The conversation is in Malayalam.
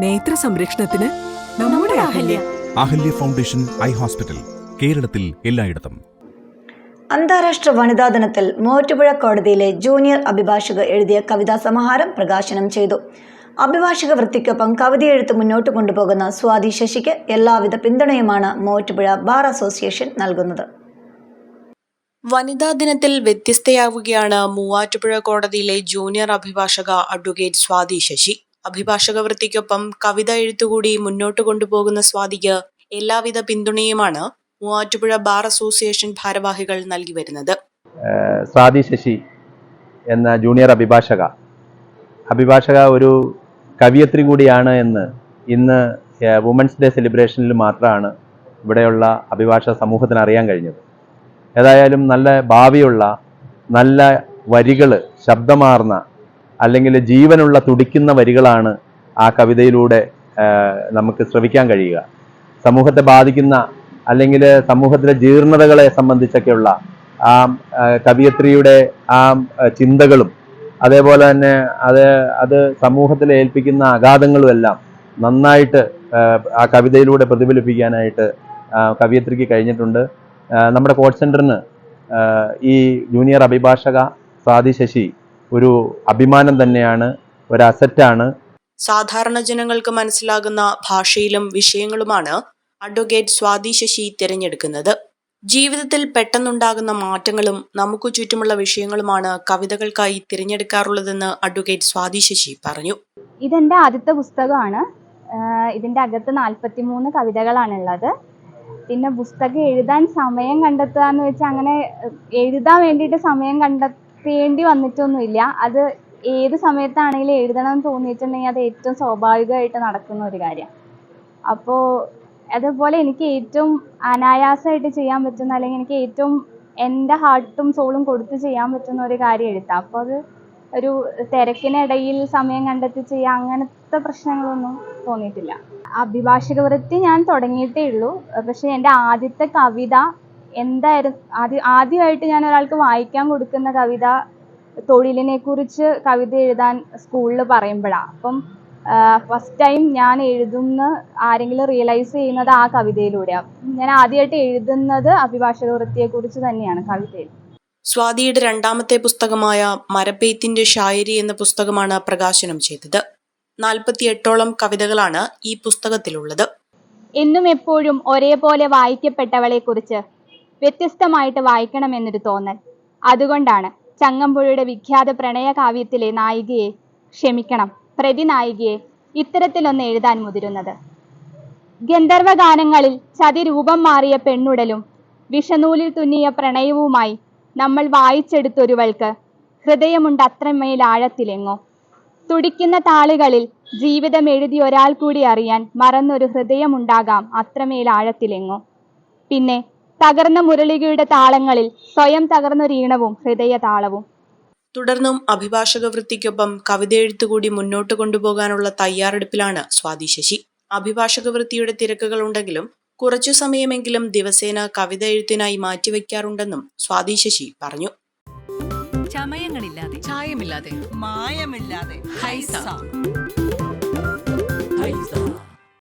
നേത്ര സംരക്ഷണത്തിന് നമ്മുടെ Ahalya. Ahalya. Foundation eye hospital കേരളത്തിൽ എല്ലായിടത്തും. അന്താരാഷ്ട്ര വനിതാ ദിനത്തിൽ മൂവാറ്റുപുഴ കോടതിയിലെ ജൂനിയർ അഭിഭാഷക എഴുതിയ കവിതാ സമാഹാരം പ്രകാശനം ചെയ്തു. അഭിഭാഷക വൃത്തിക്കൊപ്പം കവിതയെഴുത്ത് എഴുത്ത് മുന്നോട്ട് കൊണ്ടുപോകുന്ന സ്വാതി ശശിക്ക് എല്ലാവിധ പിന്തുണയുമാണ് മൂവാറ്റുപുഴ ബാർ അസോസിയേഷൻ നൽകുന്നത്. വനിതാ ദിനത്തിൽ വ്യത്യസ്തയാവുകയാണ് മൂവാറ്റുപുഴ കോടതിയിലെ ജൂനിയർ അഭിഭാഷക അഡ്വക്കേറ്റ് സ്വാതി ശശി. അഭിഭാഷക വൃത്തിക്കൊപ്പം കവിത എഴുത്തുകൂടി മുന്നോട്ട് കൊണ്ടുപോകുന്ന സ്വാതിക്ക് എല്ലാവിധ പിന്തുണയുമാണ് മൂവാറ്റുപുഴ ബാർ അസോസിയേഷൻ ഭാരവാഹികൾ നൽകി വരുന്നത്. സ്വാതി ശശി എന്ന ജൂനിയർ അഭിഭാഷക. അഭിഭാഷക ഒരു കവിയത്രി കൂടിയാണ് എന്ന് ഇന്ന് വുമൻസ് ഡേ സെലിബ്രേഷനിൽ മാത്രമാണ് ഇവിടെയുള്ള അഭിഭാഷക സമൂഹത്തിന് അറിയാൻ കഴിഞ്ഞത്. ഏതായാലും നല്ല ഭാവിയുള്ള നല്ല വരികൾ ശബ്ദമാർന്ന അല്ലെങ്കിൽ ജീവനുള്ള തുടിക്കുന്ന വരികളാണ് ആ കവിതയിലൂടെ നമുക്ക് ശ്രവിക്കാൻ കഴിയുക. സമൂഹത്തെ ബാധിക്കുന്ന അല്ലെങ്കിൽ സമൂഹത്തിലെ ജീർണതകളെ സംബന്ധിച്ചൊക്കെയുള്ള ആ കവിയത്രിയുടെ ആ ചിന്തകളും അതേപോലെ തന്നെ അത് അത് സമൂഹത്തിൽ ഏൽപ്പിക്കുന്ന ആഘാതങ്ങളും എല്ലാം നന്നായിട്ട് ആ, ആ കവിതയിലൂടെ പ്രതിഫലിപ്പിക്കാനായിട്ട് കവിയത്രിക്ക് കഴിഞ്ഞിട്ടുണ്ട്. നമ്മുടെ കോച്ച് സെന്ററിന് ഈ ജൂനിയർ അഭിഭാഷക സ്വാതി ശശി ഒരു അഭിമാനം തന്നെയാണ് ഒരു അസറ്റാണ് സാധാരണ ജനങ്ങൾക്ക് മനസ്സിലാകുന്ന ഭാഷയിലും വിഷയങ്ങളുമാണ് അഡ്വക്കേറ്റ് സ്വാതി ശശി തിരഞ്ഞെടുക്കുന്നത്. ജീവിതത്തിൽ പെട്ടെന്നുണ്ടാകുന്ന മാറ്റങ്ങളും നമുക്ക് ചുറ്റുമുള്ള വിഷയങ്ങളുമാണ് കവിതകൾക്കായി തിരഞ്ഞെടുക്കാറുള്ളതെന്ന് അഡ്വക്കേറ്റ് സ്വാതി ശശി പറഞ്ഞു. ഇതെന്റെ ആദ്യത്തെ പുസ്തകമാണ്. ഇതിന്റെ അകത്ത് നാൽപ്പത്തി മൂന്ന് കവിതകളാണുള്ളത്. പിന്നെ പുസ്തകം എഴുതാൻ സമയം കണ്ടെത്തുക എന്ന് വെച്ചാൽ അങ്ങനെ എഴുതാൻ വേണ്ടിയിട്ട് സമയം കണ്ടെത്തേണ്ടി വന്നിട്ടൊന്നുമില്ല. അത് ഏത് സമയത്താണെങ്കിലും എഴുതണം എന്ന് തോന്നിയിട്ടുണ്ടെങ്കിൽ അത് ഏറ്റവും സ്വാഭാവികമായിട്ട് നടക്കുന്ന ഒരു കാര്യം. അപ്പോൾ അതുപോലെ എനിക്ക് ഏറ്റവും അനായാസമായിട്ട് ചെയ്യാൻ പറ്റുന്ന അല്ലെങ്കിൽ എനിക്ക് ഏറ്റവും എന്റെ ഹാർട്ടും സോളും കൊടുത്ത് ചെയ്യാൻ പറ്റുന്ന ഒരു കാര്യം എഴുത്താം. അപ്പോൾ അത് ഒരു തിരക്കിനിടയിൽ സമയം കണ്ടെത്തി ചെയ്യുക അങ്ങനത്തെ പ്രശ്നങ്ങളൊന്നും തോന്നിയിട്ടില്ല. അഭിഭാഷക വൃത്തി ഞാൻ തുടങ്ങിയിട്ടേ ഉള്ളൂ. പക്ഷേ എന്റെ ആദ്യത്തെ കവിത എന്തായിരുന്നു ആദ്യ ആദ്യമായിട്ട് ഞാൻ ഒരാൾക്ക് വായിക്കാൻ കൊടുക്കുന്ന കവിത തൊഴിലിനെ കുറിച്ച് കവിത എഴുതാൻ സ്കൂളിൽ പറയുമ്പോഴാണ് അപ്പം ഫസ്റ്റ് ടൈം ഞാൻ എഴുതുന്ന ആരെങ്കിലും റിയലൈസ് ചെയ്യുന്നത് ആ കവിതയിലൂടെയാണ് ഞാൻ ആദ്യമായിട്ട് എഴുതുന്നത് അഭിഭാഷക വൃത്തിയെക്കുറിച്ച് തന്നെയാണ് കവിതയിൽ. സ്വാതിയുടെ രണ്ടാമത്തെ പുസ്തകമായ മരപ്പെയ്ത്തിന്റെ ഷായരി എന്ന പുസ്തകമാണ് പ്രകാശനം ചെയ്തത്. നാൽപ്പത്തിയെട്ടോളം കവിതകളാണ് ഈ പുസ്തകത്തിലുള്ളത്. എന്നും എപ്പോഴും ഒരേപോലെ വായിക്കപ്പെട്ടവളെക്കുറിച്ച് വ്യത്യസ്തമായിട്ട് വായിക്കണമെന്നൊരു തോന്നൽ. അതുകൊണ്ടാണ് ചങ്ങമ്പുഴയുടെ വിഖ്യാത പ്രണയ പ്രണയകാവ്യത്തിലെ നായികയെ ക്ഷമിക്കണം പ്രതിനായികയെ ഇത്തരത്തിലൊന്ന് എഴുതാൻ മുതിരുന്നത്. ചതി രൂപം മാറിയ പെണ്ണുടലും വിഷനൂലിൽ തുന്നിയ പ്രണയവുമായി നമ്മൾ വായിച്ചെടുത്തൊരുവൾക്ക് ഹൃദയമുണ്ട് അത്രമേൽ ആഴത്തിലെങ്ങോ. തുടിക്കുന്ന താളുകളിൽ ജീവിതം എഴുതി ഒരാൾ കൂടി അറിയാൻ മറന്നൊരു ഹൃദയമുണ്ടാകാം അത്രമേൽ ആഴത്തിലെങ്ങോ. പിന്നെ തകർന്ന മുരളികയുടെ താളങ്ങളിൽ സ്വയം തകർന്നൊരീണവും ഹൃദയ താളവും തുടർന്നും അഭിഭാഷക വൃത്തിക്കൊപ്പം കവിത എഴുത്തുകൂടി മുന്നോട്ട് കൊണ്ടുപോകാനുള്ള തയ്യാറെടുപ്പിലാണ് സ്വാതി ശശി. അഭിഭാഷക വൃത്തിയുടെ തിരക്കുകൾ ഉണ്ടെങ്കിലും കുറച്ചു സമയമെങ്കിലും ദിവസേന കവിത എഴുത്തിനായി മാറ്റിവെക്കാറുണ്ടെന്നും സ്വാതി ശശി പറഞ്ഞു. ചമയങ്ങളില്ലാതെ. ചായമില്ലാതെ. മായമില്ലാതെ. ഹൈസ. ഹൈസ.